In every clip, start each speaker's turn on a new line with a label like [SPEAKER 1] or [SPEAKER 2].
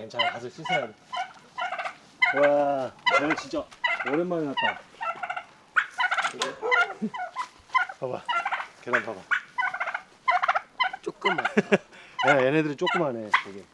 [SPEAKER 1] 괜찮아. 가서 씻어야 돼. 와, 오늘 진짜 오랜만에 났다. 봐봐, 계단 봐봐.
[SPEAKER 2] 조금만.
[SPEAKER 1] 야, 얘네들이 조그만해, 되게.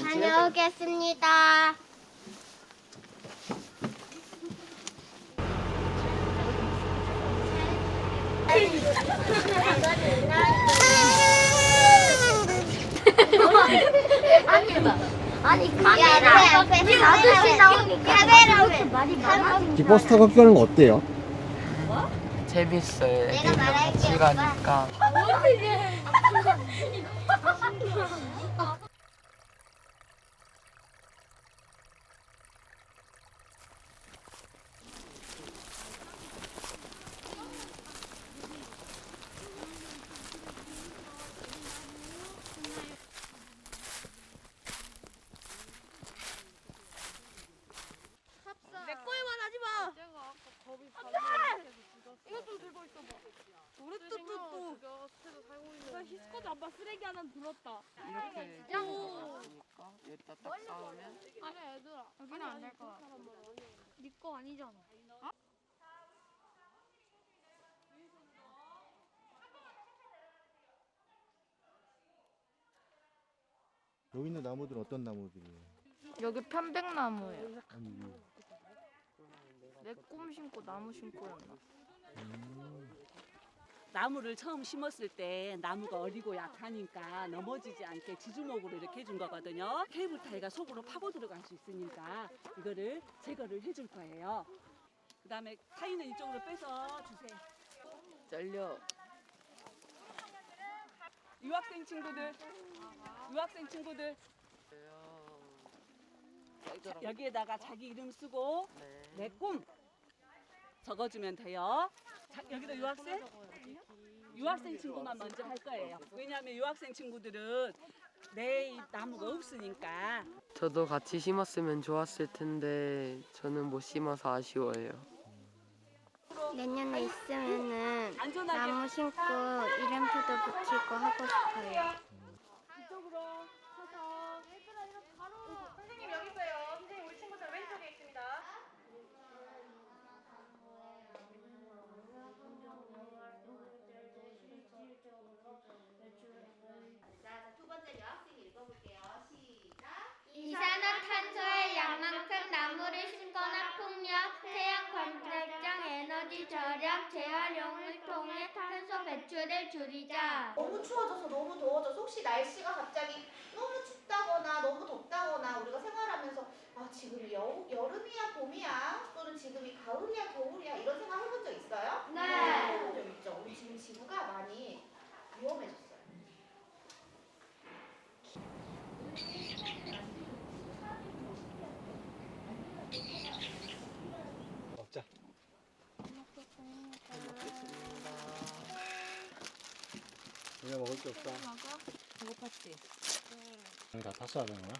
[SPEAKER 3] 다녀오겠습니다. 아니 카메라 아저씨 나오니까 카메라 앞에 말이 많아.
[SPEAKER 4] 버스 타고 학교 가는 거 어때요?
[SPEAKER 2] 재밌어요.
[SPEAKER 3] 내가 말할게,
[SPEAKER 2] 같이
[SPEAKER 3] 오빠.
[SPEAKER 2] 가니까.
[SPEAKER 5] 내 거에만 하지 마. 이거 좀 들고 있어봐. 우르뚜뚜뚜. 나 아빠 쓰레기 하나 들었다.
[SPEAKER 2] 이렇게
[SPEAKER 5] 오.
[SPEAKER 2] 하니까 여기다 딱 쌓으면
[SPEAKER 5] 아니 얘들아. 여기는 안될 거야. 네거 아니잖아.
[SPEAKER 4] 여기 있는 나무들은 어떤 나무들이에요?
[SPEAKER 6] 여기 편백나무예요.
[SPEAKER 4] 아니
[SPEAKER 6] 내 꿈 심고 나무 심고였나?
[SPEAKER 7] 나무를 처음 심었을 때 나무가 어리고 약하니까 넘어지지 않게 지주목으로 이렇게 해준 거거든요. 케이블 타이가 속으로 파고 들어갈 수 있으니까 이거를 제거를 해줄 거예요. 그 다음에 타이는 이쪽으로 빼서 주세요.
[SPEAKER 2] 잘려.
[SPEAKER 7] 유학생 친구들, 유학생 친구들 자, 여기에다가 자기 이름 쓰고
[SPEAKER 2] 네.
[SPEAKER 7] 내꿈 적어주면 돼요. 자, 여기도 유학생? 유학생 친구만 먼저 할 거예요. 왜냐하면 유학생 친구들은 내이 나무가 없으니까
[SPEAKER 2] 저도 같이 심었으면 좋았을 텐데 저는 못 심어서 아쉬워요.
[SPEAKER 3] 내년에 있으면은
[SPEAKER 7] 안전하게
[SPEAKER 3] 나무 심고 이름표도 붙이고 하고 싶어요.
[SPEAKER 7] 이쪽으로 서서
[SPEAKER 5] 선생님 여기 있어요. 선생님 우리 친구들 왼쪽에 있습니다.
[SPEAKER 3] 이산화탄소의 양만큼 나무를 심거나 풍력, 태양 관찰장, 에너지 절약, 재활용을 통해 탄소 배출을 줄이자.
[SPEAKER 8] 너무 추워져서 너무 더워져서 혹시 날씨가 갑자기 너무 춥다거나 너무 덥다거나 우리가 생활하면서 아 지금이 여, 여름이야 봄이야 또는 지금이 가을이야 겨울이야 이런 생각 해본 적 있어요?
[SPEAKER 3] 네.
[SPEAKER 8] 해본 적 있죠. 우리 지금 지구가 많이 위험해졌어요.
[SPEAKER 1] 게 없다.
[SPEAKER 7] 배고팠지?
[SPEAKER 1] 여기 다 탔어야 되는 거야?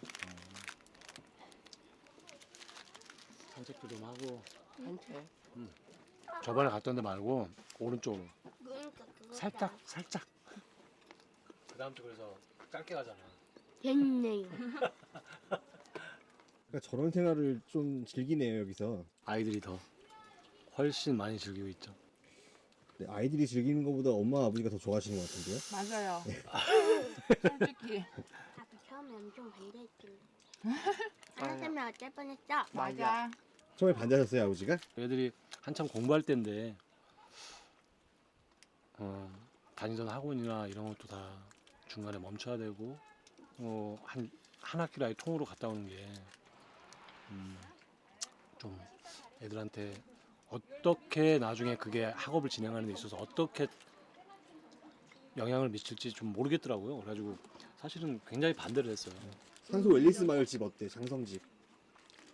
[SPEAKER 1] 산책도 좀 하고.
[SPEAKER 2] 한채.
[SPEAKER 1] 저번에 갔던 데 말고 오른쪽으로. 살짝, 살짝. 그 다음 주 그래서 짧게 가잖아.
[SPEAKER 3] 됐네요.
[SPEAKER 4] 그러니까 저런 생활을 좀 즐기네요 여기서.
[SPEAKER 1] 아이들이 더 훨씬 많이 즐기고 있죠.
[SPEAKER 4] 네, 아이들이 즐기는 것보다 엄마 아버지가 더 좋아하시는 것 같은데요?
[SPEAKER 2] 맞아요. 솔직히
[SPEAKER 3] 나도 처음에 엄청 반대했길래. 안 했으면 어쩔 뻔했어.
[SPEAKER 2] 맞아.
[SPEAKER 4] 처음에 반대하셨어요 아버지가?
[SPEAKER 1] 애들이 한참 공부할 때인데 어, 다니던 학원이나 이런 것도 다 중간에 멈춰야 되고 어, 한, 한 학기를 아예 통으로 갔다 오는 게 음, 좀 애들한테 어떻게 나중에 그게 학업을 진행하는 데 있어서 어떻게 영향을 미칠지 좀 모르겠더라고요. 그래가지고 사실은 굉장히 반대를 했어요.
[SPEAKER 4] 산소 앨리스 마을 집 어때? 장성 집.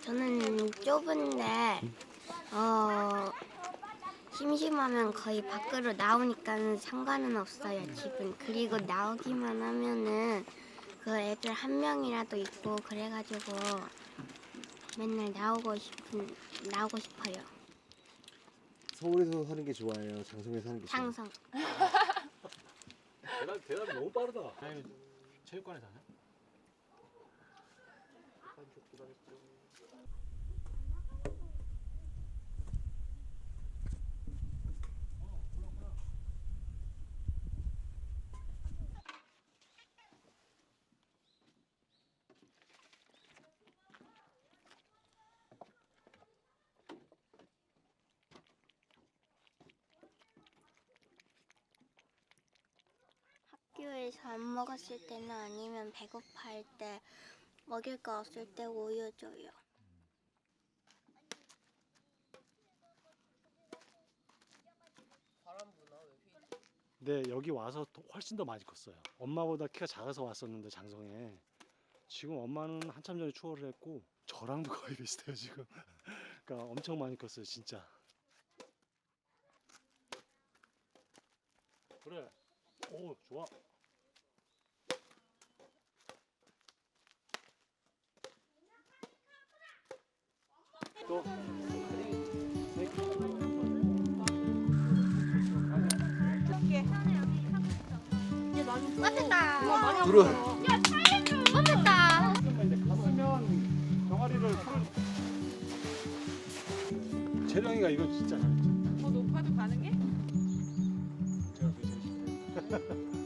[SPEAKER 3] 저는 좁은데 어 심심하면 거의 밖으로 나오니까는 상관은 없어요 집은 그리고 나오기만 하면은 그 애들 한 명이라도 있고 그래가지고 맨날 나오고 싶은 나오고 싶어요
[SPEAKER 4] 서울에서 사는 게 좋아해요? 장성에서 사는 게 좋아해요?
[SPEAKER 3] 장성
[SPEAKER 1] 대답 대답이 너무 빠르다. 아니, 체육관에 다녀?
[SPEAKER 3] 학교에서 안 먹었을 때는 아니면 배고파할 때 먹을 거 없을 때 우유 줘요
[SPEAKER 1] 네 여기 와서 더- 훨씬 더 많이 컸어요. 엄마보다 키가 작아서 왔었는데 장성에 지금 엄마는 한참 전에 추월을 했고 저랑도 거의 비슷해요 지금. 그러니까 엄청 많이 컸어요 진짜. 그래. 오 좋아. 또.
[SPEAKER 3] 맞다
[SPEAKER 4] 들어.
[SPEAKER 3] 맞다
[SPEAKER 1] 갔으면 병아리를 풀. 재령이가 이거 진짜 잘했지. Ha ha ha.